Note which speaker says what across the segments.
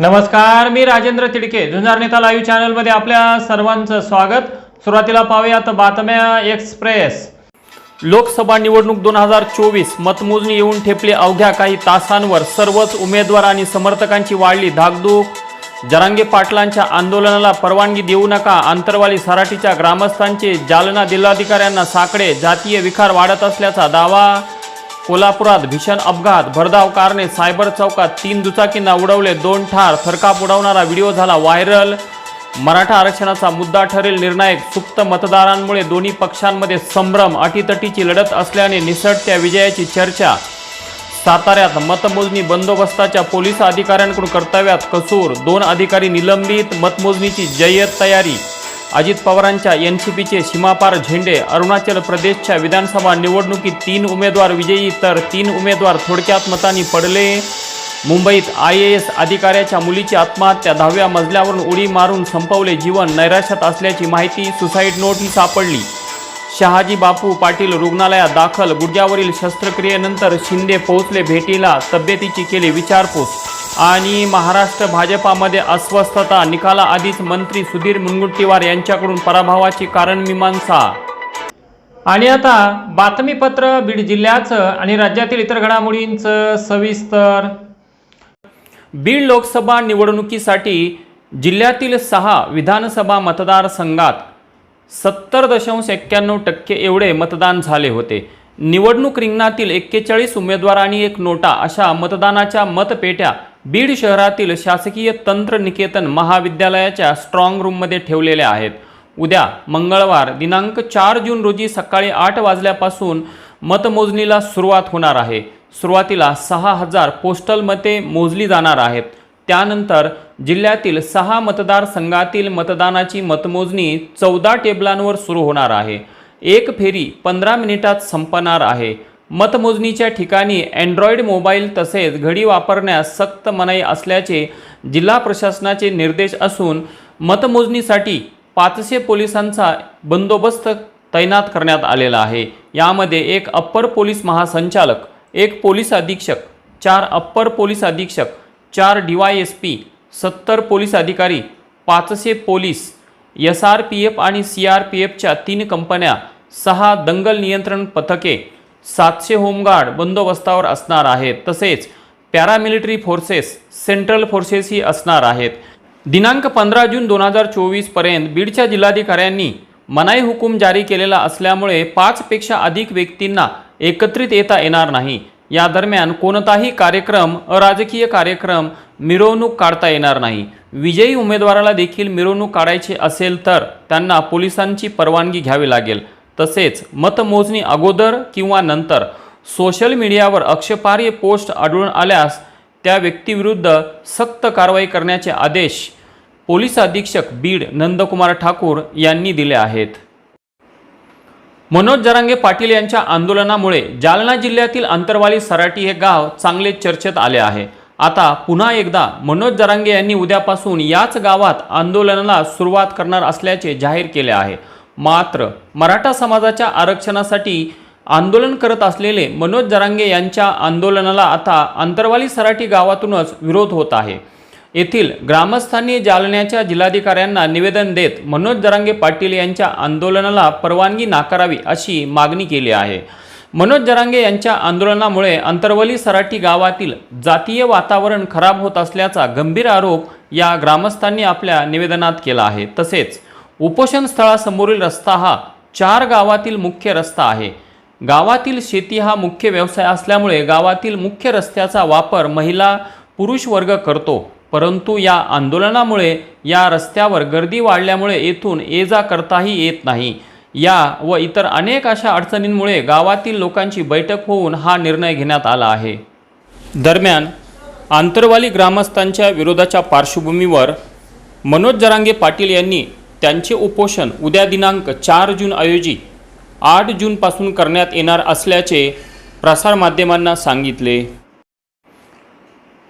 Speaker 1: नमस्कार मी राजेंद्र तिडके. झुंजार नेता लाईव्ह चॅनलमध्ये आपल्या सर्वांचं स्वागत. सुरुवातीला पाहूयात बातम्या एक्सप्रेस. लोकसभा निवडणूक दोन हजार चोवीस मतमोजणी येऊन ठेपली अवघ्या काही तासांवर सर्वच उमेदवार आणि समर्थकांची वाढली धाकधूक. जरांगे पाटलांच्या आंदोलनाला परवानगी देऊ नका आंतरवाली सराटीच्या ग्रामस्थांचे जालना जिल्हाधिकाऱ्यांना साकडे जातीय विकार वाढत असल्याचा दावा. कोल्हापुरात भीषण अपघात. भरधाव कारने सायबर चौकात तीन दुचाकींना उडवले दोन ठार. थरकाप उडवणारा व्हिडिओ झाला व्हायरल. मराठा आरक्षणाचा मुद्दा ठरेल निर्णायक. सुप्त मतदारांमुळे दोन्ही पक्षांमध्ये संभ्रम अटीतटीची लढत असल्याने निसटत्या विजयाची चर्चा. साताऱ्यात मतमोजणी बंदोबस्ताच्या पोलीस अधिकाऱ्यांकडून कर्तव्यात कसूर. दोन अधिकारी निलंबित मतमोजणीची जय्यत तयारी अजित पवारांच्या एन सी पीचे सीमापार झेंडे अरुणाचल प्रदेशच्या विधानसभा निवडणुकीत तीन उमेदवार विजयी तर तीन उमेदवार थोडक्यात मतांनी पडले. मुंबईत आय ए एस अधिकाऱ्याच्या मुलीची आत्महत्या दहाव्या मजल्यावरून उडी मारून संपवले जीवन नैराश्यात असल्याची माहिती सुसाईड नोट ही सापडली शहाजी बापू पाटील रुग्णालयात दाखल गुडघ्यावरील शस्त्रक्रियेनंतर शिंदे पोहोचले भेटीला तब्येतीची केली विचारपूस आणि महाराष्ट्र भाजपामध्ये अस्वस्थता. निकालाआधीच मंत्री सुधीर मुनगुट्टीवार यांच्याकडून पराभवाची कारण मीमांसा. आणि आता बातमीपत्र बीड जिल्ह्याचं आणि राज्यातील इतर घडामोडींचं सविस्तर. बीड लोकसभा निवडणुकीसाठी जिल्ह्यातील सहा विधानसभा मतदारसंघात सत्तर दशांश एक्क्याण्णव टक्के एवढे मतदान झाले होते. निवडणूक रिंगणातील एक्केचाळीस उमेदवार आणि एक नोटा अशा मतदानाच्या मतपेट्या बीड शहरातील शासकीय तंत्रनिकेतन महाविद्यालयाच्या स्ट्रॉंग रूममध्ये ठेवलेल्या आहेत. उद्या मंगळवार दिनांक चार जून रोजी सकाळी आठ वाजल्यापासून मतमोजणीला सुरुवात होणार आहे. सुरुवातीला सहा हजार पोस्टल मते मोजली जाणार आहेत. त्यानंतर जिल्ह्यातील सहा मतदारसंघातील मतदानाची मतमोजणी चौदा टेबलांवर सुरू होणार आहे. एक फेरी पंधरा मिनिटात संपणार आहे. मतमोजणीच्या ठिकाणी अँड्रॉइड मोबाईल तसेच घडी वापरण्यास सक्त मनाई असल्याचे जिल्हा प्रशासनाचे निर्देश असून मतमोजणीसाठी पाचशे पोलिसांचा बंदोबस्त तैनात करण्यात आलेला आहे. यामध्ये एक अप्पर पोलीस महासंचालक एक पोलीस अधीक्षक चार अप्पर पोलीस अधीक्षक चार डी वाय एस पी सत्तर पोलीस अधिकारी पाचशे police S R P F आणि सी आर पी एफच्या तीन कंपन्या सहा दंगल नियंत्रण पथके सातशे होमगार्ड बंदोबस्तावर असणार आहेत. तसेच पॅरामिलिटरी फोर्सेस सेंट्रल फोर्सेसही असणार आहेत. दिनांक पंधरा जून दोन हजार चोवीसपर्यंत बीडच्या जिल्हाधिकाऱ्यांनी मनाई हुकूम जारी केलेला असल्यामुळे पाचपेक्षा अधिक व्यक्तींना एकत्रित येता येणार नाही. या दरम्यान कोणताही कार्यक्रम अराजकीय कार्यक्रम मिरवणूक काढता येणार नाही. विजयी उमेदवाराला देखील मिरवणूक काढायची असेल तर त्यांना पोलिसांची परवानगी घ्यावी लागेल. तसेच मतमोजणी अगोदर किंवा नंतर सोशल मीडियावर अक्षपार्य पोस्ट आढळून आल्यास त्या व्यक्तीविरुद्ध सक्त कारवाई करण्याचे आदेश पोलीस अधीक्षक बीड नंदकुमार ठाकूर यांनी दिले आहेत. मनोज जरांगे पाटील यांच्या आंदोलनामुळे जालना जिल्ह्यातील अंतरवाली सराटी हे गाव चांगले चर्चेत आले आहे. आता पुन्हा एकदा मनोज जरांगे यांनी उद्यापासून याच गावात आंदोलनाला सुरुवात करणार असल्याचे जाहीर केले आहे. मात्र मराठा समाजाच्या आरक्षणासाठी आंदोलन करत असलेले मनोज जरांगे यांच्या आंदोलनाला आता अंतरवाली सराठी गावातूनच विरोध होत आहे. येथील ग्रामस्थांनी जालन्याच्या जिल्हाधिकाऱ्यांना निवेदन देत मनोज जरांगे पाटील यांच्या आंदोलनाला परवानगी नाकारावी अशी मागणी केली आहे. मनोज जरांगे यांच्या आंदोलनामुळे अंतरवली सराठी गावातील जातीय वातावरण खराब होत असल्याचा गंभीर आरोप या ग्रामस्थांनी आपल्या निवेदनात केला आहे. तसेच उपोषण स्थळासमोरील रस्ता हा चार गावातील मुख्य रस्ता आहे. गावातील शेती हा मुख्य व्यवसाय असल्यामुळे गावातील मुख्य रस्त्याचा वापर महिला पुरुष वर्ग करतो. परंतु या आंदोलनामुळे या रस्त्यावर गर्दी वाढल्यामुळे येथून ये जा करताही येत नाही. या व इतर अनेक अशा अडचणींमुळे गावातील लोकांची बैठक होऊन हा निर्णय घेण्यात आला आहे. दरम्यान आंतरवाली ग्रामस्थांच्या विरोधाच्या पार्श्वभूमीवर मनोज जरांगे पाटील यांनी त्यांचे उपोषण उद्या दिनांक चार जून ऐवजी आठ जूनपासून करण्यात येणार असल्याचे प्रसारमाध्यमांना सांगितले.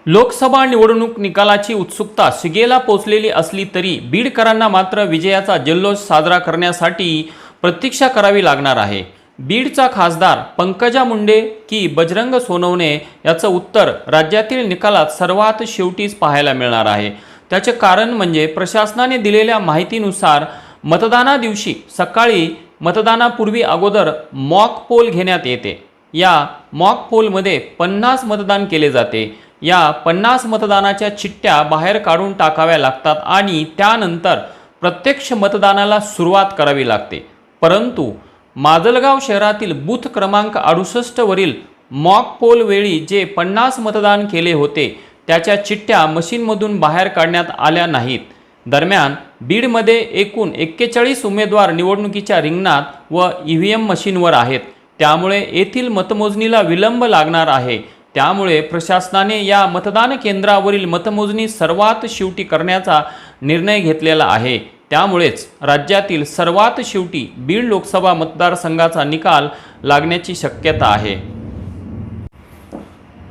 Speaker 1: लोकसभा निवडणूक निकालाची उत्सुकता शिगेला पोचलेली असली तरी बीडकरांना मात्र विजयाचा जल्लोष साजरा करण्यासाठी प्रतीक्षा करावी लागणार आहे. बीडचा खासदार पंकजा मुंडे की बजरंग सोनवणे याचं उत्तर राज्यातील निकालात सर्वात शेवटीच पाहायला मिळणार आहे. त्याचे कारण म्हणजे प्रशासनाने दिलेल्या माहितीनुसार मतदाना दिवशी सकाळी मतदानापूर्वी अगोदर मॉक पोल घेण्यात येते. या मॉक पोलमध्ये पन्नास मतदान केले जाते. या पन्नास मतदानाच्या चिठ्ठ्या बाहेर काढून टाकाव्या लागतात आणि त्यानंतर प्रत्यक्ष मतदानाला सुरुवात करावी लागते. परंतु माजलगाव शहरातील बूथ क्रमांक अडुसष्टवरील मॉक पोलवेळी जे पन्नास मतदान केले होते त्याच्या चिठ्ठ्या मशीनमधून बाहेर काढण्यात आल्या नाहीत. दरम्यान बीडमध्ये एकूण एक्केचाळीस उमेदवार निवडणुकीच्या रिंगणात व ई व्ही एम मशीनवर आहेत. त्यामुळे येथील मतमोजणीला विलंब लागणार आहे. त्यामुळे प्रशासनाने या मतदान केंद्रावरील मतमोजणी सर्वात शेवटी करण्याचा निर्णय घेतलेला आहे. त्यामुळेच राज्यातील सर्वात शेवटी बीड लोकसभा मतदारसंघाचा निकाल लागण्याची शक्यता आहे.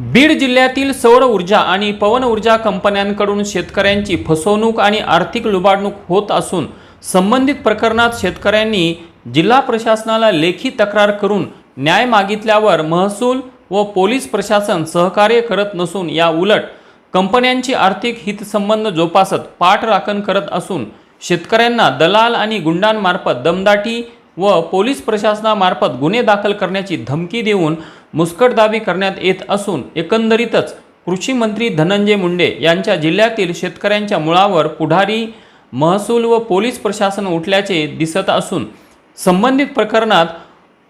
Speaker 1: बीड जिल्ह्यातील सौर ऊर्जा आणि पवन ऊर्जा कंपन्यांकडून शेतकऱ्यांची फसवणूक आणि आर्थिक लुबाडणूक होत असून संबंधित प्रकरणात शेतकऱ्यांनी जिल्हा प्रशासनाला लेखी तक्रार करून न्याय मागितल्यावर महसूल व पोलीस प्रशासन सहकार्य करत नसून या उलट कंपन्यांची आर्थिक हितसंबंध जोपासत पाठराखण करत असून शेतकऱ्यांना दलाल आणि गुंडांमार्फत दमदाटी व पोलीस प्रशासनामार्फत गुन्हे दाखल करण्याची धमकी देऊन मुस्कटदाबी करण्यात येत असून एकंदरीतच कृषी मंत्री धनंजय मुंडे यांच्या जिल्ह्यातील शेतकऱ्यांच्या मुळावर पुढारी महसूल व पोलीस प्रशासन उठल्याचे दिसत असून संबंधित प्रकरणात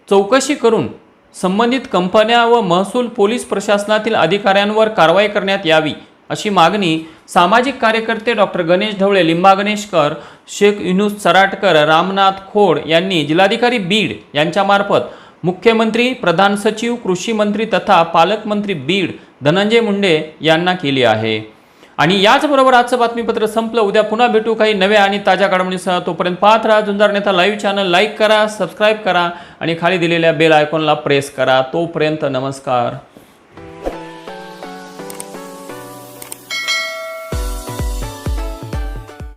Speaker 1: चौकशी करून संबंधित कंपन्या व महसूल पोलीस प्रशासनातील अधिकाऱ्यांवर कारवाई करण्यात यावी अशी मागणी सामाजिक कार्यकर्ते डॉक्टर गणेश ढवळे लिंबा गणेशकर शेख युनुस सराटकर रामनाथ खोड यांनी जिल्हाधिकारी बीड यांच्यामार्फत मुख्यमंत्री प्रधान सचिव कृषी मंत्री तथा पालकमंत्री बीड धनंजय मुंडे यांना केली आहे. आणि याचबरोबर आजचं बातमीपत्र संपलं. उद्या पुन्हा भेटू काही नव्या आणि ताज्या घडामोडींसह. तोपर्यंत पाहत राहा Jhunjar Neta live channel. Like करा सबस्क्राईब करा आणि खाली दिलेल्या बेल आयकॉनला प्रेस करा. तोपर्यंत नमस्कार.